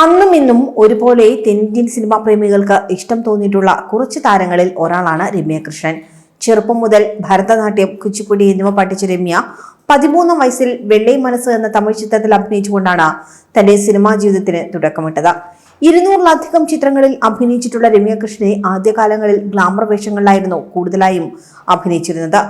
അന്നും ഇന്നും ഒരുപോലെ തെന്നിന്ത്യൻ സിനിമാ പ്രേമികൾക്ക് ഇഷ്ടം തോന്നിയിട്ടുള്ള കുറച്ച് താരങ്ങളിൽ ഒരാളാണ് രമ്യ കൃഷ്ണൻ. ചെറുപ്പം മുതൽ ഭരതനാട്യം കുച്ചിപ്പുടി എന്നിവ പഠിച്ച രമ്യ പതിമൂന്നാം വയസ്സിൽ വെള്ളൈ മനസ്സ് എന്ന തമിഴ് ചിത്രത്തിൽ അഭിനയിച്ചുകൊണ്ടാണ് തന്റെ സിനിമാ ജീവിതത്തിന് തുടക്കമിട്ടത്. ഇരുന്നൂറിലധികം ചിത്രങ്ങളിൽ അഭിനയിച്ചിട്ടുള്ള രമ്യ കൃഷ്ണനെ ആദ്യകാലങ്ങളിൽ ഗ്ലാമർ വേഷങ്ങളിലായിരുന്നു കൂടുതലായും അഭിനയിച്ചിരുന്നത്.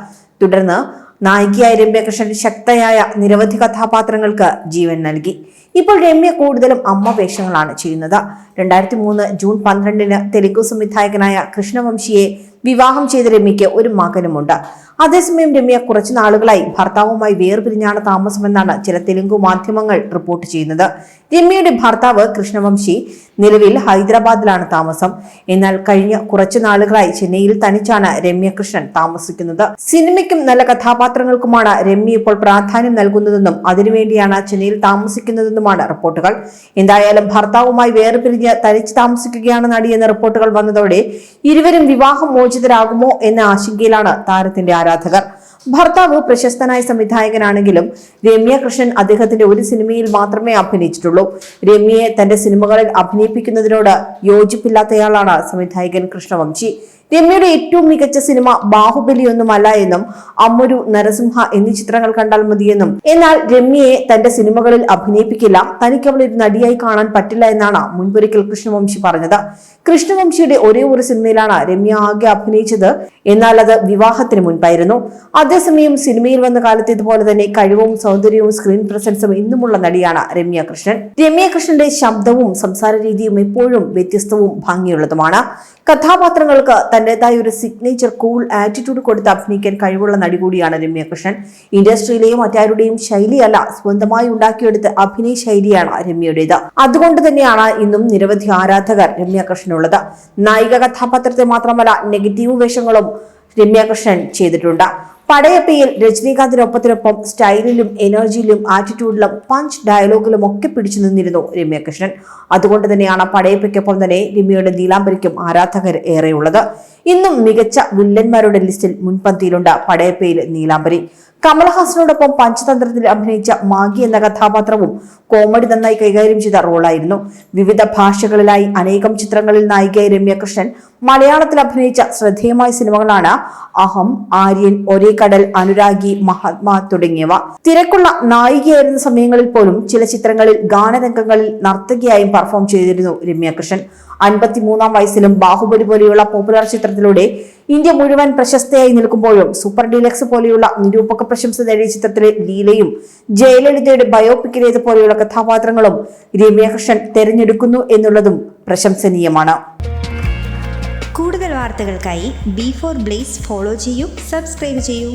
തുടർന്ന് നായികയായ രമ്യകൃഷ്ണൻ ശക്തയായ നിരവധി കഥാപാത്രങ്ങൾക്ക് ജീവൻ നൽകി. ഇപ്പോൾ രമ്യ കൂടുതലും അമ്മ വേഷങ്ങളാണ് ചെയ്യുന്നത്. രണ്ടായിരത്തി മൂന്ന് ജൂൺ പന്ത്രണ്ടിന് തെലുഗു സംവിധായകനായ കൃഷ്ണവംശിയെ വിവാഹം ചെയ്ത രമ്യയ്ക്ക് ഒരു മകനുമുണ്ട്. അതേസമയം രമ്യ കുറച്ചു നാളുകളായി ഭർത്താവുമായി വേർപിരിഞ്ഞാണ് താമസമെന്നാണ് ചില തെലുങ്കു മാധ്യമങ്ങൾ റിപ്പോർട്ട് ചെയ്യുന്നത്. രമ്യയുടെ ഭർത്താവ് കൃഷ്ണവംശി നിലവിൽ ഹൈദരാബാദിലാണ് താമസം. എന്നാൽ കഴിഞ്ഞ കുറച്ചു നാളുകളായി ചെന്നൈയിൽ തനിച്ചാണ് രമ്യ കൃഷ്ണൻ താമസിക്കുന്നത്. സിനിമയ്ക്കും നല്ല കഥാപാത്രങ്ങൾക്കുമാണ് രമ്യ ഇപ്പോൾ പ്രാധാന്യം നൽകുന്നതെന്നും അതിനുവേണ്ടിയാണ് ചെന്നൈയിൽ താമസിക്കുന്നതെന്നുമാണ് റിപ്പോർട്ടുകൾ. എന്തായാലും ഭർത്താവുമായി വേർപിരിഞ്ഞ് തനിച്ച് താമസിക്കുകയാണ് നടിയെന്ന റിപ്പോർട്ടുകൾ വന്നതോടെ ഇരുവരും വിവാഹം മോചിതരാകുമോ എന്ന ആശങ്കയിലാണ് താരത്തിന്റെ ആരാധകർ. ഭർത്താവ് പ്രശസ്തനായ സംവിധായകനാണെങ്കിലും രമ്യ കൃഷ്ണൻ അദ്ദേഹത്തിന്റെ ഒരു സിനിമയിൽ മാത്രമേ അഭിനയിച്ചിട്ടുള്ളൂ. രമ്യയെ തന്റെ സിനിമകളിൽ അഭിനയിപ്പിക്കുന്നതിനോട് യോജിപ്പില്ലാത്തയാളാണ് സംവിധായകൻ കൃഷ്ണവംശി. രമ്യയുടെ ഏറ്റവും മികച്ച സിനിമ ബാഹുബലി ഒന്നുമല്ല എന്നും അമ്മൊരു നരസിംഹ എന്നീ ചിത്രങ്ങൾ കണ്ടാൽ മതിയെന്നും. എന്നാൽ രമ്യയെ തന്റെ സിനിമകളിൽ അഭിനയിപ്പിക്കില്ല. തനിക്ക് അവൾ നടിയായി കാണാൻ പറ്റില്ല എന്നാണ് മുൻപൊരിക്കൽ കൃഷ്ണവംശി പറഞ്ഞത്. കൃഷ്ണവംശിയുടെ ഒരേ ഒരു സിനിമയിലാണ് രമ്യ ആകെ അഭിനയിച്ചത്. എന്നാൽ അത് വിവാഹത്തിന് മുൻപായിരുന്നു. അതേസമയം സിനിമയിൽ വന്ന കാലത്ത് ഇതുപോലെ തന്നെ കഴിവും സൗന്ദര്യവും സ്ക്രീൻ പ്രസൻസും ഇന്നുമുള്ള നടിയാണ് രമ്യ കൃഷ്ണൻ. രമ്യ കൃഷ്ണന്റെ ശബ്ദവും സംസാര രീതിയും എപ്പോഴും വ്യത്യസ്തവും ഭംഗിയുള്ളതുമാണ്. കഥാപാത്രങ്ങൾക്ക് തന്റേതായ ഒരു സിഗ്നേച്ചർ കൂൾ ആറ്റിറ്റ്യൂഡ് കൊടുത്ത് അഭിനയിക്കാൻ കഴിവുള്ള നടി കൂടിയാണ് രമ്യ കൃഷ്ണൻ ഇൻഡസ്ട്രിയിലെയും മറ്റാരുടെയും ശൈലിയല്ല സ്വന്തമായി ഉണ്ടാക്കിയെടുത്ത അഭിനയ ശൈലിയാണ് രമ്യയുടേത്. അതുകൊണ്ട് തന്നെയാണ് ഇന്നും നിരവധി ആരാധകർ രമ്യ കൃഷ്ണനുള്ളത് നായിക കഥാപാത്രത്തെ മാത്രമല്ല നെഗറ്റീവ് വേഷങ്ങളും രമ്യ കൃഷ്ണൻ ചെയ്തിട്ടുണ്ട്. പടയപ്പയിൽ രജനീകാന്തിനൊപ്പത്തിനൊപ്പം സ്റ്റൈലിലും എനർജിയിലും ആറ്റിറ്റ്യൂഡിലും പഞ്ച് ഡയലോഗിലും ഒക്കെ പിടിച്ചു നിന്നിരുന്നു രമ്യകൃഷ്ണൻ അതുകൊണ്ട് തന്നെയാണ് പടയപ്പയ്ക്കൊപ്പം തന്നെ രമ്യയുടെ നീലാംബരിക്കും ആരാധകർ ഏറെയുള്ളത്. ഇന്നും മികച്ച വില്ലന്മാരുടെ ലിസ്റ്റിൽ മുൻപന്തിയിലുണ്ട് പടയപ്പയിൽ നീലാംബരി. കമൽഹാസനോടൊപ്പം പഞ്ചതന്ത്രത്തിൽ അഭിനയിച്ച മാഗി എന്ന കഥാപാത്രവും കോമഡി നന്നായി കൈകാര്യം ചെയ്ത റോളായിരുന്നു. വിവിധ ഭാഷകളിലായി അനേകം ചിത്രങ്ങളിൽ നായികയായി രമ്യകൃഷ്ണൻ മലയാളത്തിൽ അഭിനയിച്ച ശ്രദ്ധേയമായ സിനിമകളാണ് അഹം ആര്യൻ ഒരേ കടൽ അനുരാഗി മഹാത്മാ തുടങ്ങിയവ. തിരക്കുള്ള നായികയായിരുന്ന സമയങ്ങളിൽ പോലും ചില ചിത്രങ്ങളിൽ ഗാനരംഗങ്ങളിൽ നർത്തകിയായും പെർഫോം ചെയ്തിരുന്നു രമ്യകൃഷ്ണൻ. അൻപത്തിമൂന്നാം വയസ്സിലും ബാഹുബലി പോലെയുള്ള പോപ്പുലർ ചിത്രത്തിലൂടെ ഇന്ത്യ മുഴുവൻ പ്രശസ്തയായി നിൽക്കുമ്പോഴും സൂപ്പർ ഡീലക്സ് പോലെയുള്ള നിരൂപക പ്രശംസ നേടിയ ചിത്രത്തിലെ ലീലയും ജയലളിതയുടെ ബയോപിക്കിലേത് പോലെയുള്ള കഥാപാത്രങ്ങളും രമ്യകൃഷ്ണൻ തെരഞ്ഞെടുക്കുന്നു എന്നുള്ളതും പ്രശംസനീയമാണ്. കൂടുതൽ വാർത്തകൾക്കായി ബി ഫോർ ബ്ലേസ് ഫോളോ ചെയ്യൂ സബ്സ്ക്രൈബ് ചെയ്യൂ.